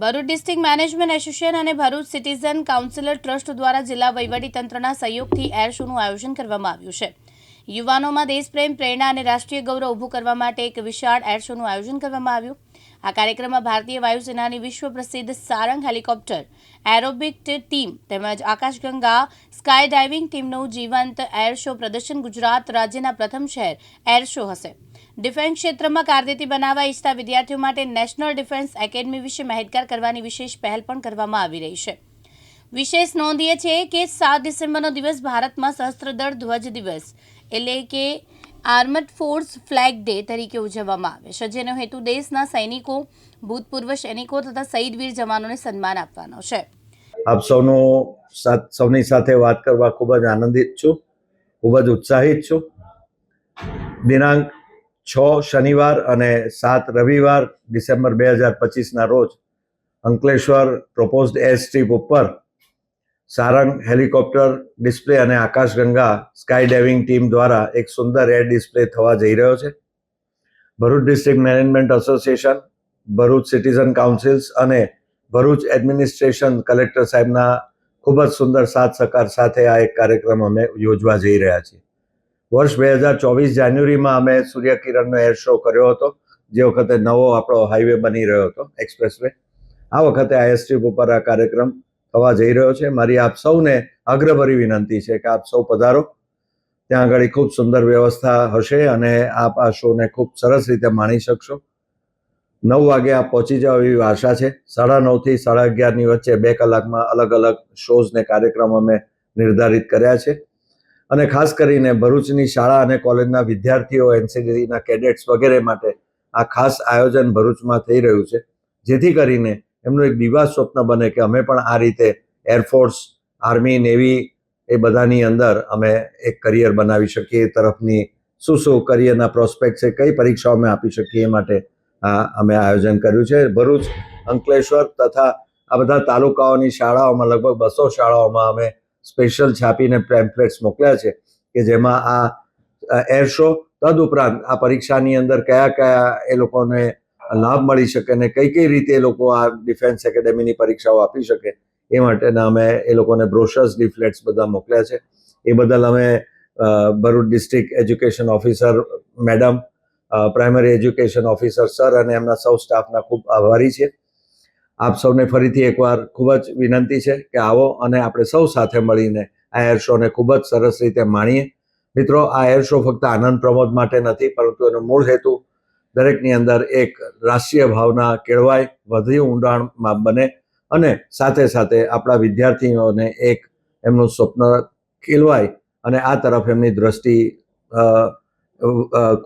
Bharuch district management association અને Bharuch citizen councillor trust દ્વારા જિલ્લા વહીવટીતંત્રના સહયોગથી એર શોનું આયોજન કરવામાં આવ્યું છે. યુવાનોમાં દેશપ્રેમ, પ્રેરણા અને રાષ્ટ્રીય ગૌરવ ઊભું કરવા માટે એક વિશાળ એર શોનું આયોજન કરવામાં આવ્યું. આ કાર્યક્રમમાં ભારતીય વાયુસેનાની વિશ્વ પ્રસિદ્ધ સારંગ હેલિકોપ્ટર, એરોબિક ટીમ તેમજ આકાશગંગા સ્કાય ડાઇવિંગ ટીમનું જીવંત એર શો પ્રદર્શન ગુજરાત રાજ્યના પ્રથમ શહેર એર શો હશે. ડિફેન્સ ક્ષેત્રમાં કારકિર્દી બનાવવા ઈચ્છતા વિદ્યાર્થીઓ માટે નેશનલ ડિફેન્સ એકેડમી વિશે માહિતગાર કરવાની વિશેષ પહેલ પણ કરવામાં આવી રહી છે. વિશેષ નોંધીએ છે કે સાત ડિસેમ્બરનો દિવસ ભારતમાં સહસ્ત્રદળ ધ્વજ દિવસ એટલે કે આર્મડ ફોર્સ ફ્લેગ ડે તરીકે ઉજવવામાં આવે છે, જેનો હેતુ દેશના સૈનિકો, ભૂતપૂર્વ સૈનિકો તથા શહીદ વીર જવાનોને સન્માન આપવાનો છે. આપ સૌનો સૌની સાથે વાત કરવા ખૂબ જ આનંદિત છું, ખૂબ જ ઉત્સાહિત છું. દિનાંક છ શનિવાર અને સાત રવિવાર ડિસેમ્બર બે હજાર પચીસના રોજ અંકલેશ્વર પ્રપોઝડ એર સ્ટ્રીપ ઉપર સારંગ હેલિકોપ્ટર ડિસ્પ્લે અને આકાશગંગા સ્કાય ડાઇવિંગ ટીમ દ્વારા એક સુંદર એર ડિસ્પ્લે થવા જઈ રહ્યો છે. Bharuch district management association, Bharuch citizen councils અને ભરૂચ એડમિનિસ્ટ્રેશન કલેક્ટર સાહેબના ખૂબ જ સુંદર સાથ સહકાર સાથે આ એક કાર્યક્રમ અમે યોજવા જઈ રહ્યા છીએ. વર્ષ બે હજાર ચોવીસ જાન્યુઆરીમાં અમે સૂર્યકિરણનો એર શો કર્યો હતો, જે વખતે નવો આપણો હાઈવે બની રહ્યો હતો એક્સપ્રેસ વે આ વખતે આ એરસ્ટ્રીપ ઉપર આ કાર્યક્રમ થવા જઈ રહ્યો છે. મારી આપ સૌને અગ્રભરી વિનંતી છે કે આપ સૌ પધારો. ત્યાં આગળ ખૂબ સુંદર વ્યવસ્થા હશે અને આપ આ શોને ખૂબ સરસ રીતે માણી શકશો. નવ વાગે આપ પહોંચી જાઓ એવી આશા છે. સાડા નવથી સાડા અગિયારની વચ્ચે બે કલાકમાં અલગ અલગ શોઝને કાર્યક્રમ અમે નિર્ધારિત કર્યા છે. અને ખાસ કરીને ભરૂચની શાળા અને કોલેજના વિદ્યાર્થીઓ, એનસીડીના કેડેટ્સ વગેરે માટે આ ખાસ આયોજન ભરૂચમાં થઈ રહ્યું છે. જેથી કરીને એમનું એક દિવાસ સ્વપ્ન બને કે અમે પણ આ રીતે એરફોર્સ આર્મી નેવી એ બધાની અંદર અમે એક કરિયર બનાવી શકીએ, એ તરફની શું શું કરિયરના પ્રોસ્પેક્ટ છે, કઈ પરીક્ષાઓ અમે આપી શકીએ એ માટે આ અમે આયોજન કર્યું છે. ભરૂચ, અંકલેશ્વર તથા આ બધા તાલુકાઓની શાળાઓમાં લગભગ બસો શાળાઓમાં અમે સ્પેશિયલ છાપીને પેમ્પલેટ્સ મોકલ્યા છે કે જેમાં આ એર શો તદ ઉપરાંત આ પરીક્ષાની અંદર કયા કયા એ લોકોને લાભ મળી શકે ને કઈ કઈ રીતે એ લોકો આ ડિફેન્સ એકેડેમીની પરીક્ષાઓ આપી શકે એ માટેના અમે એ લોકોને બ્રોશર્સ લિફલેટ્સ બધા મોકલ્યા છે. એ બદલ અમે Bharuch district education officer madam primary education officer sir અને એમના સૌ સ્ટાફના ખૂબ આભારી છે. આપ સૌને ફરીથી એકવાર ખૂબ જ વિનંતી છે કે આવો અને આપણે સૌ સાથે મળીને આ એર શોને ખૂબ જ સરસ રીતે માણીએ. મિત્રો, આ એર શો ફક્ત આનંદ પ્રમોદ માટે નથી, પરંતુ એનો મૂળ હેતુ દરેકની અંદર એક રાષ્ટ્રીય ભાવના કેળવાય વધુ ઊંડાણમાં બને અને સાથે સાથે આપણા વિદ્યાર્થીઓને એક એમનું સ્વપ્ન ખીલવાય અને આ તરફ એમની દ્રષ્ટિ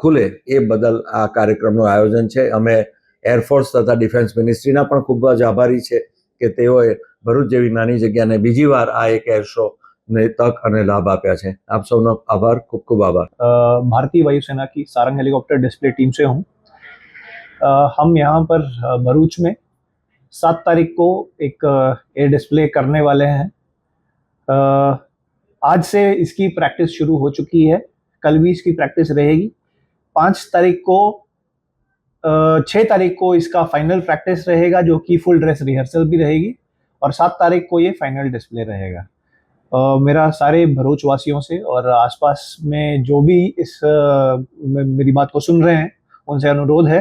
ખુલે એ બદલ આ કાર્યક્રમનું આયોજન છે. અમે એરફોર્સ તથા ડિફેન્સ મિનિસ્ટ્રીના પણ ખૂબ જ આભારી છે કે તેઓએ ભરૂચ જેવી નાની જગ્યાને બીજી વાર આ એક એર શો ને તક અને લાભ આપ્યા છે. આપ સૌનો આભાર, ખૂબ ખૂબ આભાર. ભારતીય વાયુસેના કી સારંગ હેલિકોપ્ટર ડિસ્પ્લે ટીમ છે હું. हम यहाँ पर भरूच में सात तारीख को एक एयर डिस्प्ले करने वाले हैं। आज से इसकी प्रैक्टिस शुरू हो चुकी है। कल भी इसकी प्रैक्टिस रहेगी। पाँच तारीख को छः तारीख को इसका फाइनल प्रैक्टिस रहेगा, जो कि फुल ड्रेस रिहर्सल भी रहेगी और सात तारीख को ये फाइनल डिस्प्ले रहेगा। मेरा सारे भरूच वासियों से और आसपास में जो भी इस मेरी बात को सुन रहे हैं, उनसे अनुरोध है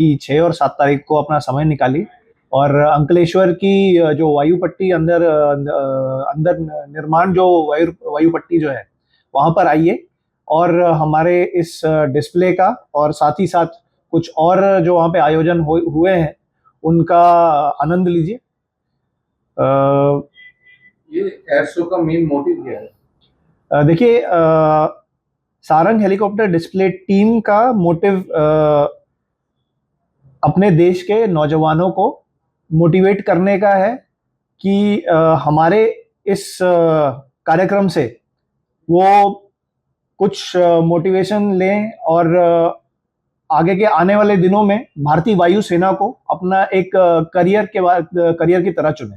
कि छः और सात तारीख को अपना समय निकाली और अंकलेश्वर की जो वायु पट्टी अंदर अंदर निर्माण जो वायु वायु पट्टी जो है वहाँ पर आइए और हमारे इस डिस्प्ले का और साथ ही साथ कुछ और जो वहाँ पे आयोजन हो, हुए हैं उनका आनंद लीजिए। ये एयर शो का मेन मोटिव क्या है? देखिए सारंग हेलीकॉप्टर डिस्प्ले टीम का मोटिव अ, अपने देश के नौजवानों को मोटिवेट करने का है कि हमारे इस कार्यक्रम से वो कुछ मोटिवेशन लें और आगे के आने वाले दिनों में भारतीय वायुसेना को अपना एक करियर के करियर की तरह चुने।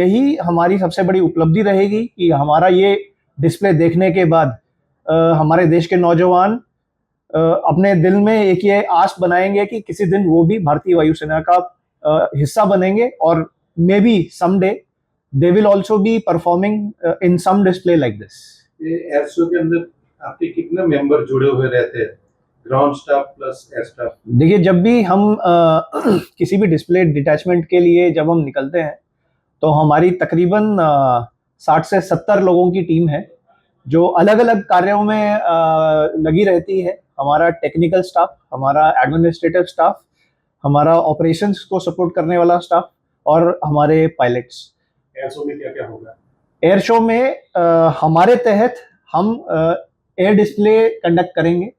यही हमारी सबसे बड़ी उपलब्धि रहेगी कि हमारा ये डिस्प्ले देखने के बाद हमारे देश के नौजवान अपने दिल में एक ये आस बनाएँगे कि किसी दिन वो भी भारतीय वायुसेना का हिस्सा बनेंगे और maybe someday they will also be performing in some display like this air show के अंदर आपके कितने मेंबर जुड़े हुए रहते हैं? Ground staff plus air staff देखिए जब भी हम अ, किसी भी डिस्प्ले डिटैचमेंट के लिए जब हम निकलते हैं तो हमारी तकरीबन साठ से सत्तर लोगों की टीम है जो अलग अलग कार्यों में अ, लगी रहती है। हमारा टेक्निकल स्टाफ हमारा एडमिनिस्ट्रेटिव स्टाफ हमारा ऑपरेशंस को सपोर्ट करने वाला स्टाफ और हमारे पायलट्स एयर शो में क्या क्या होगा एयर शो में अ, हमारे तहत हम एयर डिस्प्ले कंडक्ट करेंगे।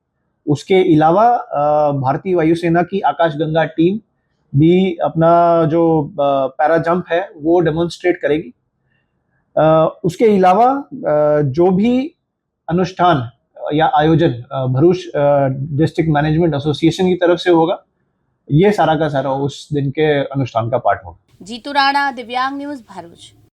उसके अलावा भारतीय वायुसेना की आकाशगंगा टीम भी अपना जो पैरा जंप है वो डेमोन्स्ट्रेट करेगी। अ, उसके अलावा जो भी अनुष्ठान या आयोजन भरूच डिस्ट्रिक्ट मैनेजमेंट एसोसिएशन की तरफ से होगा ये सारा का सारा उस दिन के अनुष्ठान का पार्ट होगा जीतू राणा दिव्यांग न्यूज भरूच